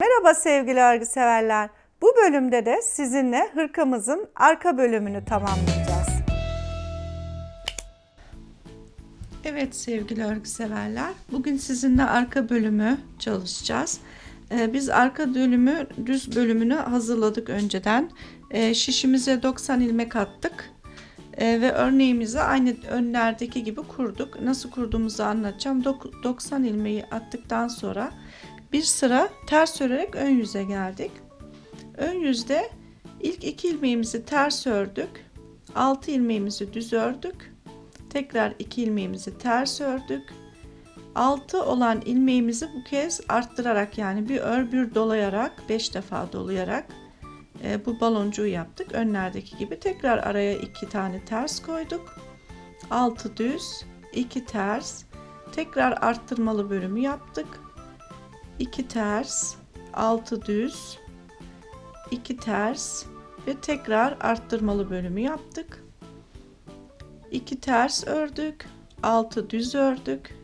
Merhaba sevgili örgü severler. Bu bölümde de sizinle hırkamızın arka bölümünü tamamlayacağız. Evet sevgili örgü severler. Bugün sizinle arka bölümü çalışacağız. Ee, biz arka bölümü düz bölümünü hazırladık önceden. Ee, şişimize 90 ilmek attık. Ee, ve örneğimizi aynı önlerdeki gibi kurduk. Nasıl kurduğumuzu anlatacağım. Dok- 90 ilmeği attıktan sonra bir sıra ters örerek ön yüze geldik. Ön yüzde ilk iki ilmeğimizi ters ördük. 6 ilmeğimizi düz ördük. Tekrar iki ilmeğimizi ters ördük. 6 olan ilmeğimizi bu kez arttırarak yani bir ör bir dolayarak 5 defa dolayarak e, bu baloncuğu yaptık. Önlerdeki gibi tekrar araya iki tane ters koyduk. 6 düz, 2 ters. Tekrar arttırmalı bölümü yaptık. 2 ters, 6 düz, 2 ters ve tekrar arttırmalı bölümü yaptık. 2 ters ördük, 6 düz ördük.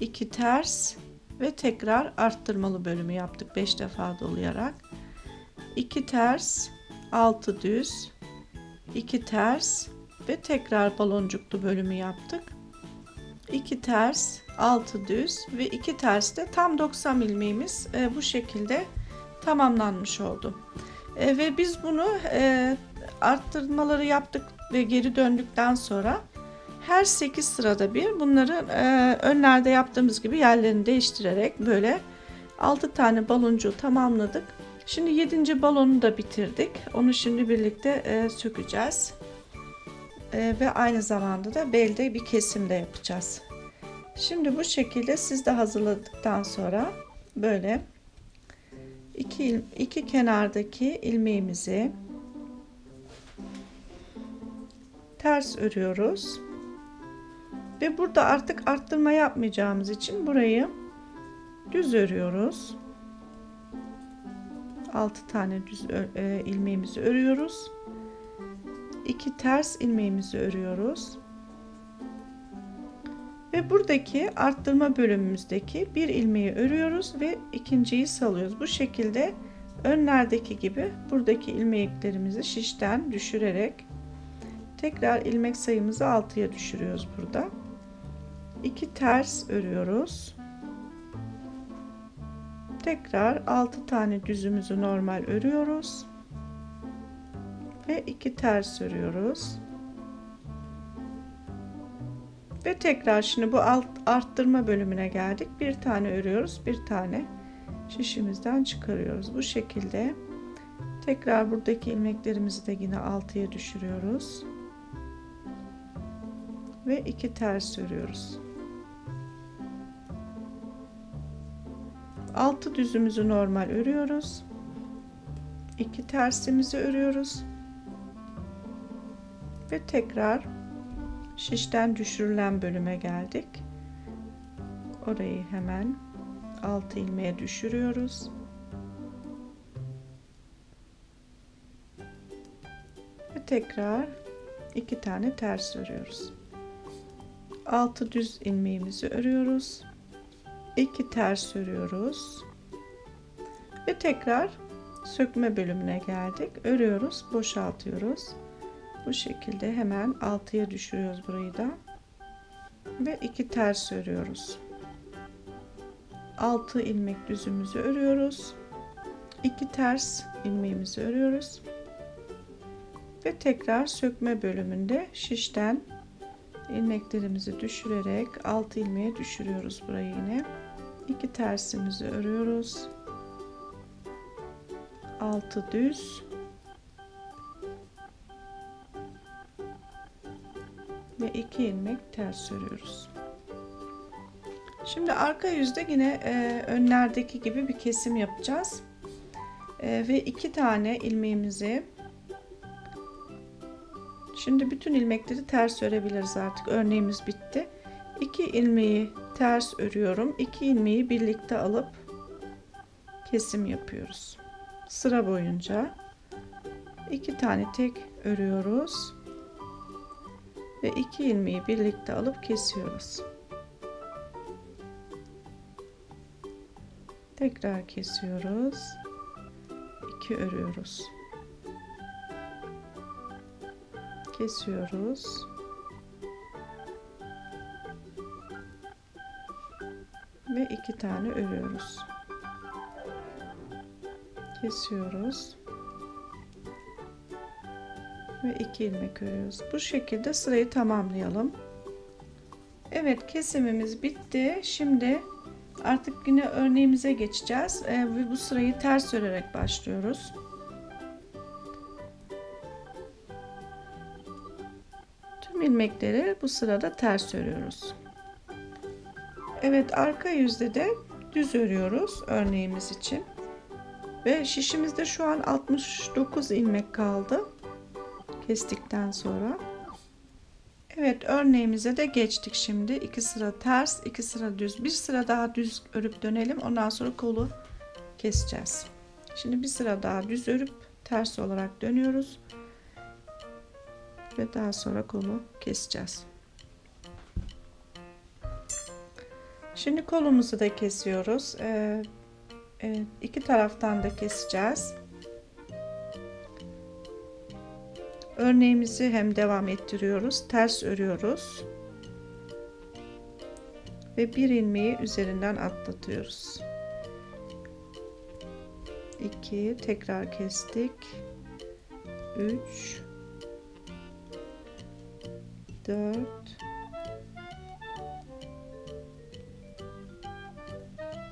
2 ters ve tekrar arttırmalı bölümü yaptık 5 defa dolayarak. 2 ters, 6 düz, 2 ters ve tekrar baloncuklu bölümü yaptık. 2 ters, 6 düz ve 2 ters de tam 90 ilmeğimiz e, bu şekilde tamamlanmış oldu. E, ve biz bunu e, arttırmaları yaptık ve geri döndükten sonra her 8 sırada bir bunları e, önlerde yaptığımız gibi yerlerini değiştirerek böyle 6 tane baloncuğu tamamladık. Şimdi 7. balonu da bitirdik. Onu şimdi birlikte e, sökeceğiz. E, ve aynı zamanda da belde bir kesim de yapacağız. Şimdi bu şekilde siz de hazırladıktan sonra böyle iki, iki kenardaki ilmeğimizi ters örüyoruz. Ve burada artık arttırma yapmayacağımız için burayı düz örüyoruz. 6 tane düz e, ilmeğimizi örüyoruz. 2 ters ilmeğimizi örüyoruz. Ve buradaki arttırma bölümümüzdeki bir ilmeği örüyoruz ve ikinciyi salıyoruz. Bu şekilde önlerdeki gibi buradaki ilmeklerimizi şişten düşürerek tekrar ilmek sayımızı 6'ya düşürüyoruz burada. 2 ters örüyoruz. Tekrar 6 tane düzümüzü normal örüyoruz. Ve 2 ters örüyoruz. Ve tekrar şimdi bu alt arttırma bölümüne geldik. Bir tane örüyoruz, bir tane şişimizden çıkarıyoruz. Bu şekilde tekrar buradaki ilmeklerimizi de yine 6'ya düşürüyoruz. Ve iki ters örüyoruz. Altı düzümüzü normal örüyoruz. İki tersimizi örüyoruz. Ve tekrar şişten düşürülen bölüme geldik. Orayı hemen 6 ilmeğe düşürüyoruz. Ve tekrar iki tane ters örüyoruz. 6 düz ilmeğimizi örüyoruz. 2 ters örüyoruz. Ve tekrar sökme bölümüne geldik. Örüyoruz, boşaltıyoruz. Bu şekilde hemen 6'ya düşürüyoruz burayı da. Ve 2 ters örüyoruz. 6 ilmek düzümüzü örüyoruz. 2 ters ilmeğimizi örüyoruz. Ve tekrar sökme bölümünde şişten ilmeklerimizi düşürerek 6 ilmeğe düşürüyoruz burayı yine. 2 tersimizi örüyoruz. 6 düz ve 2 ilmek ters örüyoruz. Şimdi arka yüzde yine e, önlerdeki gibi bir kesim yapacağız. E, ve iki tane ilmeğimizi Şimdi bütün ilmekleri ters örebiliriz artık. Örneğimiz bitti. 2 ilmeği ters örüyorum. 2 ilmeği birlikte alıp kesim yapıyoruz. Sıra boyunca 2 tane tek örüyoruz ve 2 ilmeği birlikte alıp kesiyoruz. Tekrar kesiyoruz. 2 örüyoruz. Kesiyoruz. Ve iki tane örüyoruz. Kesiyoruz. Ve iki ilmek örüyoruz. Bu şekilde sırayı tamamlayalım. Evet kesimimiz bitti. Şimdi artık yine örneğimize geçeceğiz. Ee, ve bu sırayı ters örerek başlıyoruz. Tüm ilmekleri bu sırada ters örüyoruz. Evet arka yüzde de düz örüyoruz örneğimiz için. Ve şişimizde şu an 69 ilmek kaldı. Kestikten sonra. Evet örneğimize de geçtik şimdi. iki sıra ters, iki sıra düz. Bir sıra daha düz örüp dönelim. Ondan sonra kolu keseceğiz. Şimdi bir sıra daha düz örüp ters olarak dönüyoruz. Ve daha sonra kolu keseceğiz. Şimdi kolumuzu da kesiyoruz. Ee, iki taraftan da keseceğiz. Örneğimizi hem devam ettiriyoruz. Ters örüyoruz. Ve bir ilmeği üzerinden atlatıyoruz. 2 tekrar kestik. 3 4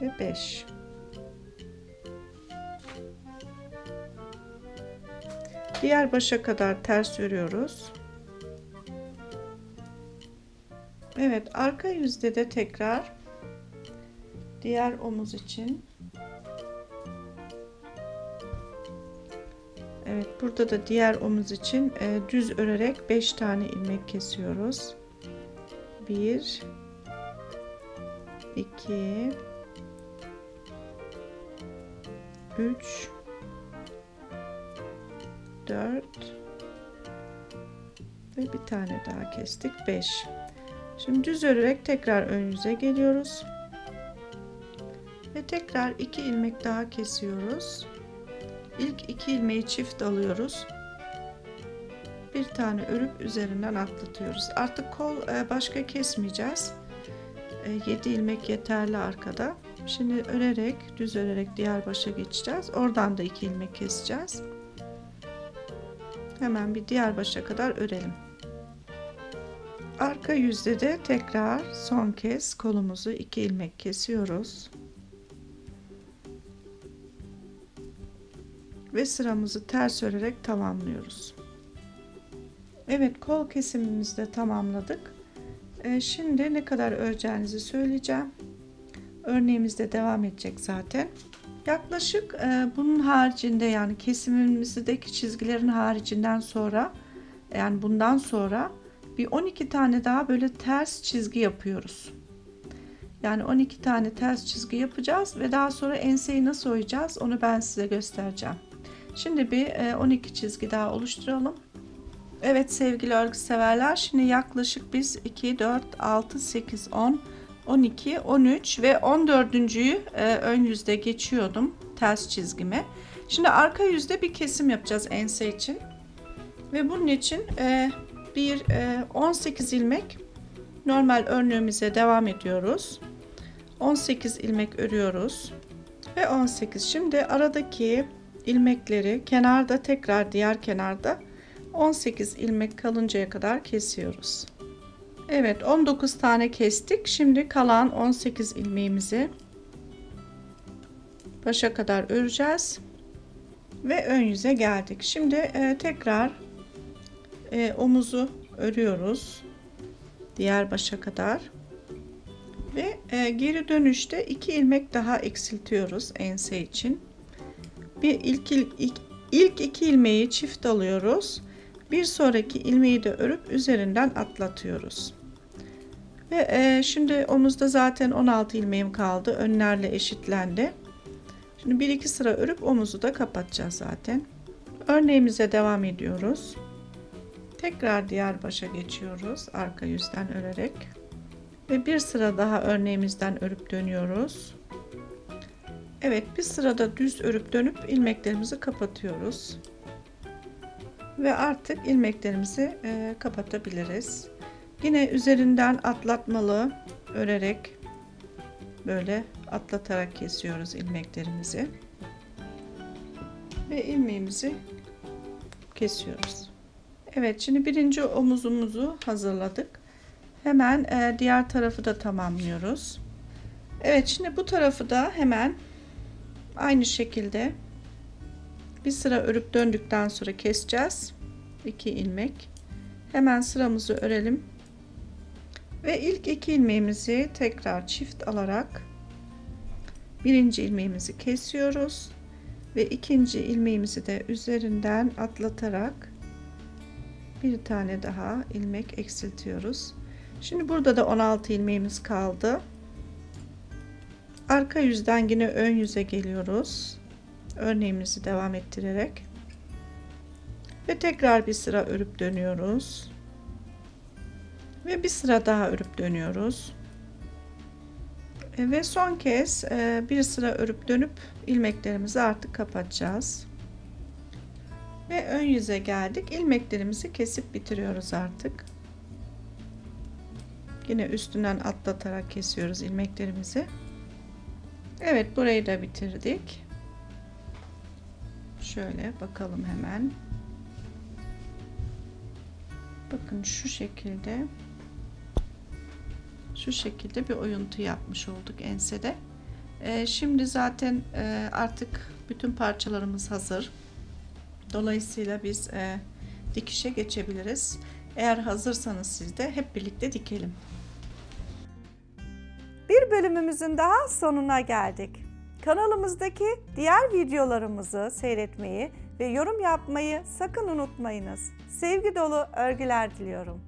ve 5 Diğer başa kadar ters örüyoruz. Evet, arka yüzde de tekrar diğer omuz için Evet, burada da diğer omuz için e, düz örerek 5 tane ilmek kesiyoruz. 1 2 3 4 ve bir tane daha kestik 5 şimdi düz örerek tekrar ön yüze geliyoruz. Ve tekrar 2 ilmek daha kesiyoruz. İlk 2 ilmeği çift alıyoruz. Bir tane örüp üzerinden atlatıyoruz. Artık kol e, başka kesmeyeceğiz. 7 ilmek yeterli arkada. Şimdi örerek düz örerek diğer başa geçeceğiz. Oradan da 2 ilmek keseceğiz hemen bir diğer başa kadar örelim. Arka yüzde de tekrar son kez kolumuzu iki ilmek kesiyoruz. Ve sıramızı ters örerek tamamlıyoruz. Evet kol kesimimizi de tamamladık. Ee, şimdi ne kadar öreceğinizi söyleyeceğim. Örneğimizde devam edecek zaten. Yaklaşık e, bunun haricinde yani kesimimizdeki çizgilerin haricinden sonra yani bundan sonra bir 12 tane daha böyle ters çizgi yapıyoruz. Yani 12 tane ters çizgi yapacağız ve daha sonra enseyi nasıl oyacağız onu ben size göstereceğim. Şimdi bir e, 12 çizgi daha oluşturalım. Evet sevgili örgü severler şimdi yaklaşık biz 2, 4, 6, 8, 10, 12, 13 ve 14.'yü e, ön yüzde geçiyordum ters çizgime. Şimdi arka yüzde bir kesim yapacağız ense için. Ve bunun için e, bir e, 18 ilmek normal örneğimize devam ediyoruz. 18 ilmek örüyoruz. Ve 18. Şimdi aradaki ilmekleri kenarda tekrar diğer kenarda 18 ilmek kalıncaya kadar kesiyoruz. Evet 19 tane kestik. Şimdi kalan 18 ilmeğimizi başa kadar öreceğiz. Ve ön yüze geldik. Şimdi e, tekrar e, omuzu örüyoruz. Diğer başa kadar. Ve e, geri dönüşte 2 ilmek daha eksiltiyoruz ense için. Bir ilk, ilk, ilk iki ilmeği çift alıyoruz. Bir sonraki ilmeği de örüp üzerinden atlatıyoruz. Ve e, şimdi omuzda zaten 16 ilmeğim kaldı. Önlerle eşitlendi. Şimdi bir iki sıra örüp omuzu da kapatacağız zaten. Örneğimize devam ediyoruz. Tekrar diğer başa geçiyoruz. Arka yüzden örerek. Ve bir sıra daha örneğimizden örüp dönüyoruz. Evet bir sırada düz örüp dönüp ilmeklerimizi kapatıyoruz. Ve artık ilmeklerimizi e, kapatabiliriz. Yine üzerinden atlatmalı örerek böyle atlatarak kesiyoruz ilmeklerimizi. Ve ilmeğimizi kesiyoruz. Evet şimdi birinci omuzumuzu hazırladık. Hemen e, diğer tarafı da tamamlıyoruz. Evet şimdi bu tarafı da hemen aynı şekilde bir sıra örüp döndükten sonra keseceğiz. 2 ilmek. Hemen sıramızı örelim. Ve ilk iki ilmeğimizi tekrar çift alarak birinci ilmeğimizi kesiyoruz ve ikinci ilmeğimizi de üzerinden atlatarak bir tane daha ilmek eksiltiyoruz. Şimdi burada da 16 ilmeğimiz kaldı. Arka yüzden yine ön yüze geliyoruz. Örneğimizi devam ettirerek ve tekrar bir sıra örüp dönüyoruz. Ve bir sıra daha örüp dönüyoruz. E, Ve son kez e, bir sıra örüp dönüp ilmeklerimizi artık kapatacağız. Ve ön yüze geldik. İlmeklerimizi kesip bitiriyoruz artık. Yine üstünden atlatarak kesiyoruz ilmeklerimizi. Evet burayı da bitirdik. Şöyle bakalım hemen. Bakın şu şekilde şu şekilde bir oyuntu yapmış olduk ensede. Ee, şimdi zaten e, artık bütün parçalarımız hazır. Dolayısıyla biz e, dikişe geçebiliriz. Eğer hazırsanız siz de hep birlikte dikelim. Bir bölümümüzün daha sonuna geldik. Kanalımızdaki diğer videolarımızı seyretmeyi ve yorum yapmayı sakın unutmayınız. Sevgi dolu örgüler diliyorum.